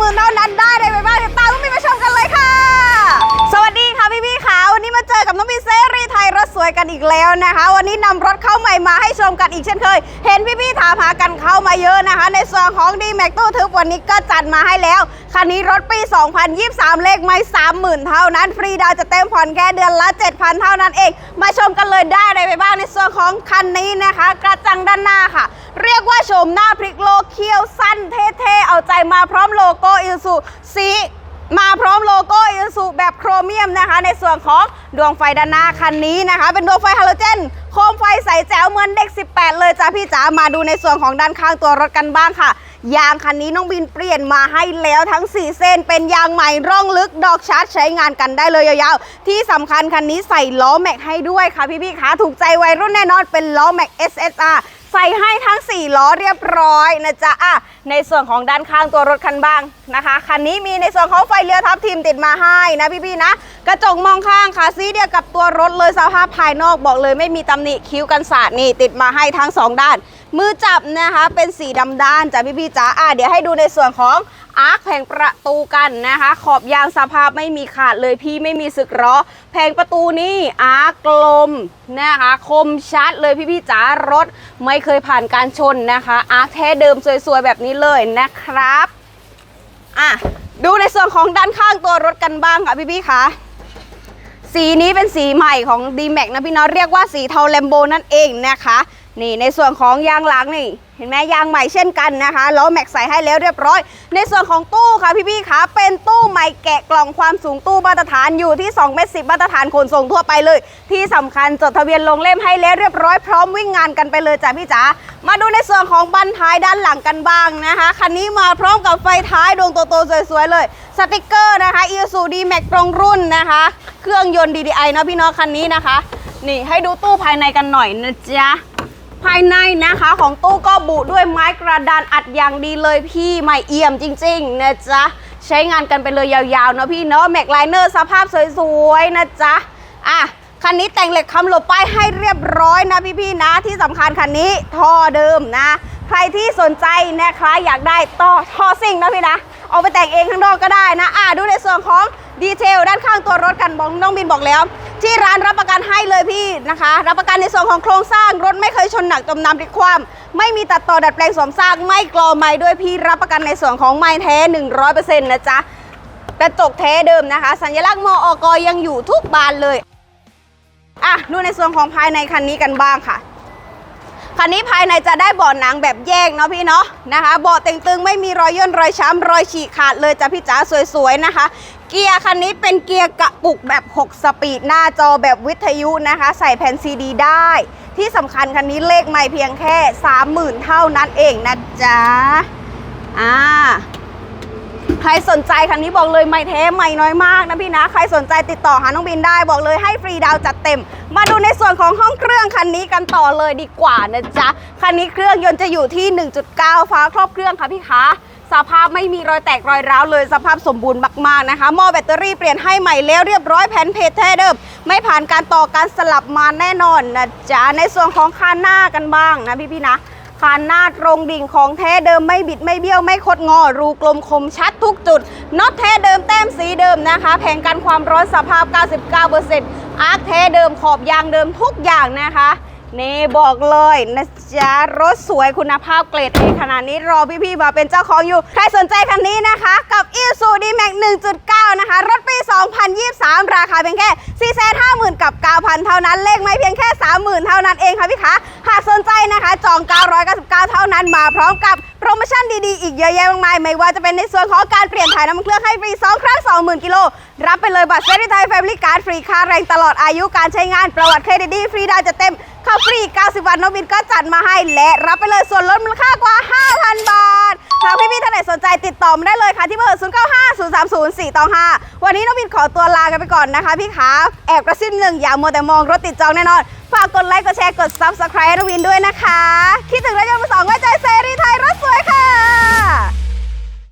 มือเท่านั้นได้ในใบบ้านเดี๋ยวตามน้องบินไปชมกันเลยค่ะ สวัสดีค่ะพี่พี่ขาวันนี้มาเจอกับน้องบินเซรีไทยรถสวยกันอีกแล้วนะคะ วันนี้นำรถเข้าใหม่มาให้ชมกันอีกเช่นเคย เห็นพี่พี่ถามหากันเข้ามาเยอะนะคะ ในส่วนของดีแม็กตู้ทึบวันนี้ก็จัดมาให้แล้วคันนี้รถปี 2023 เลขไม่30,000 เท่านั้น ฟรีดาวจะเต็มผ่อนแค่เดือนละ 7,000 เท่านั้นเอง มาชมกันเลยได้อะไรไปบ้างในส่วนของคันนี้นะคะ กระจังด้านหน้าค่ะ เรียกว่าชมหน้าพลิกโลกเขี้ยว เอาใจมาพร้อมโลโก้อิซูสีมาพร้อมโลโก้อิสุแบบโครเมียมนะคะ ในส่วนของดวงไฟด้านหน้าคันนี้นะคะ เป็นดวงไฟฮาโลเจนโคมไฟใสแจ๋วเหมือนเด็ก 18 เลยจ้าพี่จ๋ามาดูในส่วนของด้านข้างตัวรถกันบ้างค่ะยางคันนี้น้องบินเปลี่ยนมาให้แล้วทั้ง 4 เส้น เป็นยางใหม่ร่องลึกดอกชาร์จใช้งานกันได้เลยยาวๆ ที่สำคัญคันนี้ใส่ล้อแม็กให้ด้วยค่ะพี่ๆคะถูกใจวัยรุ่นแน่นอนเป็นล้อแม็ก SSR ใส่ให้ทั้ง 4 ล้อเรียบร้อยนะจ๊ะอะในส่วนของด้านข้างตัวรถคันบ้างนะคะ คันนี้มีในส่วนของไฟเลี้ยวทับทีมติดมาให้นะพี่ๆนะ กระจกมองข้างค่ะซีเดียวกับตัวรถเลยสภาพภายนอกบอกเลยไม่มีตำหนิคิ้วกันสาดนี่ติดมาให้ทั้ง 2 ด้าน มือจับนะคะเป็นสีดำด้านจ้ะพี่ๆจ๋าอะเดี๋ยวให้ดูในส่วนของอาร์คแผงประตูกันนะคะ ขอบยางสภาพไม่มีขาดเลยพี่ไม่มีสึกล้อแผงประตูนี่อาร์คกลมนะคะคมชัดเลยพี่ๆจ๋ารถไม่เคยผ่านการชนนะคะ อาร์คแท้เดิมสวยๆแบบนี้เลยนะครับอะดูในส่วนของด้านข้างตัวรถกันบ้างค่ะพี่ๆคะสีนี้เป็นสีใหม่ของ d m a x นะพี่น้องเรียกว่าสีเทาแลมโบนั่นเองนะคะ นี่ในส่วนของยางหลังนี่ เห็นไหมยางใหม่เช่นกันนะคะล้อแม็กใส่ให้แล้วเรียบร้อย ในส่วนของตู้ค่ะพี่ๆคะเป็นตู้ใหม่แกะกล่องความสูงตู้มาตรฐานอยู่ที่2เมตรสิมาตรฐานขนส่งทั่วไปเลย ที่สำคัญจดทะเบียนลงเล่มให้แล้วเรียบร้อยพร้อมวิ่งงานกันไปเลยจ้ะพี่จ๋ามาดูในส่วนของบันท้ายด้านหลังกันบ้างนะคะคันนี้มาพร้อมกับไฟท้ายดวงโตๆสวยๆเลยสติกเกอร์นะคะ i s u d m a x ตรงรุ่นนะคะ เครื่องยนต์ DDI นาะพี่น้องคันนี้นะคะ นี่ให้ดูตู้ภายในกันหน่อยนะจ๊ะ ภายในนะคะของตู้ก็บุด้วยไม้กระดานอัดอย่างดีเลยพี่ใหม่เอี่ยมจริงๆนะจ๊ะ ใช้งานกันไปเลยยาวๆเนาะพี่เนาะแม็กไลเนอร์สภาพสวยๆนะจ๊ะ อะคันนี้แต่งเหล็กคำหลบป้ายให้เรียบร้อยนะพี่ๆนะที่สำคัญคันนี้ท่อเดิมนะ ใครที่สนใจนะคะอยากได้ต่อท่อซิ่งนะพี่นะ เอาไปแต่งเองข้างนอกก็ได้นะ อะดูในส่วนของดีเทลด้านข้างตัวรถกันบอกน้องบินบอกแล้ว ที่ร้านรับประกันให้เลยพี่นะคะ รับประกันในส่วนของโครงสร้างรถไม่เคยชนหนักจมน้ำพลิกคว่ำไม่มีตัดต่อดัดแปลงสวมสร้างไม่กลอไม้ด้วยพี่รับประกันในส่วนของไม้แท้ 100%นะจ๊ะกระจกแท้เดิมนะคะ สัญลักษณ์มอกยังอยู่ทุกบานเลยอะดูในส่วนของภายในคันนี้กันบ้างค่ะ คันนี้ภายในจะได้เบาะหนังแบบแยกเนาะพี่เนาะนะคะเบาะตึงๆ ไม่มีรอยย่นรอยช้ำรอยฉีกขาดเลยจ้ะพี่จ๋าสวยๆนะคะ เกียร์คันนี้เป็นเกียร์กระปุกแบบ 6 สปีดหน้าจอแบบวิทยุนะคะ ใส่แผ่นซีดีได้ ที่สำคัญคันนี้เลขไม่เพียงแค่ 30,000 เท่านั้นเองนะจ๊ะอ่า รสนใจคันนี้บอกเลยไม่แท้ไม่น้อยมากนะพี่นะ ใครสนใจติดต่อหาน้องบินได้บอกเลยให้ฟรีดาวจัดเต็ม มาดูในส่วนของห้องเครื่องคันนี้กันต่อเลยดีกว่านะจ๊ะ คันนี้เครื่องยนต์จะอยู่ที่ 1.9 ฟ้าครอบเครื่องค่ะพี่คะสภาพไม่มีรอยแตกรอยร้าวเลยสภาพสมบูรณ์มากๆนะคะหม้อแบตเตอรี่เปลี่ยนให้ใหม่แล้วเรียบร้อยแผ่นเพจแท้เดิม ไม่ผ่านการต่อการสลับมาแน่นอนนะจ๊ะในส่วนของคานหน้ากันบ้างนะพี่ๆนะ คานหน้าตรงดิ่งของแท้เดิมไม่บิดไม่เบี้ยวไม่คดงอ รูกลมคมชัดทุกจุดน็อตแท้เดิมแต้มสีเดิมนะคะ แผงกันความร้อนสภาพ 99%อาร์คแท้เดิมขอบยางเดิมทุกอย่างนะคะ นี่บอกเลยนะจ๊ะรถสวยคุณภาพเกรดเอขนาดนี้รอพี่ๆมาเป็นเจ้าของอยู่ ใครสนใจคันนี้นะคะ กับ i s u d m a x 1.9 นะคะ รถปี 2023 ราคาเพียงแค่ 450,000 กับ 9,000 เท่านั้น เลขไม่เพียงแค่ 30,000 เท่านั้นเองค่ะพี่คะหากสนใจนะคะ จอง 999 เท่านั้นมาพร้อมกับโปรโมชั่นดีๆ อีกเยอะแยะมากมาย ไม่ว่าจะเป็นในส่วนของการเปลี่ยนถ่ายน้ำมันเครื่องให้ฟรี 2 ครั้ง 20,000 กิโล รับไปเลยบัตรเซรีไทยแฟมิลี่การ์ดฟรีค่าแรงตลอดอายุการใช้งานประวัติเครดิตดีฟรีดาวจะเต็ม ข้าฟรี 90 วันน้องบินก็จัดมาให้ และรับไปเลยส่วนลดมูลค่ากว่า 5,000 บาทหากพี่ๆท่านไหนสนใจติดต่อมาได้เลยค่ะ ที่เบอร์ 0 9 5 0 3 0 4 2 5วันนี้น้องบินขอตัวลากันไปก่อนนะคะพี่ขาแอบกระซิบหนึ่งอย่ามัวแต่มองรถติดจองแน่นอน ฝากกดไลค์กดแชร์กด Subscribe น้องบินด้วยนะคะ คิดถึงรถยนต์มือสองไว้ใจเซรีไทยรถสวยค่ะ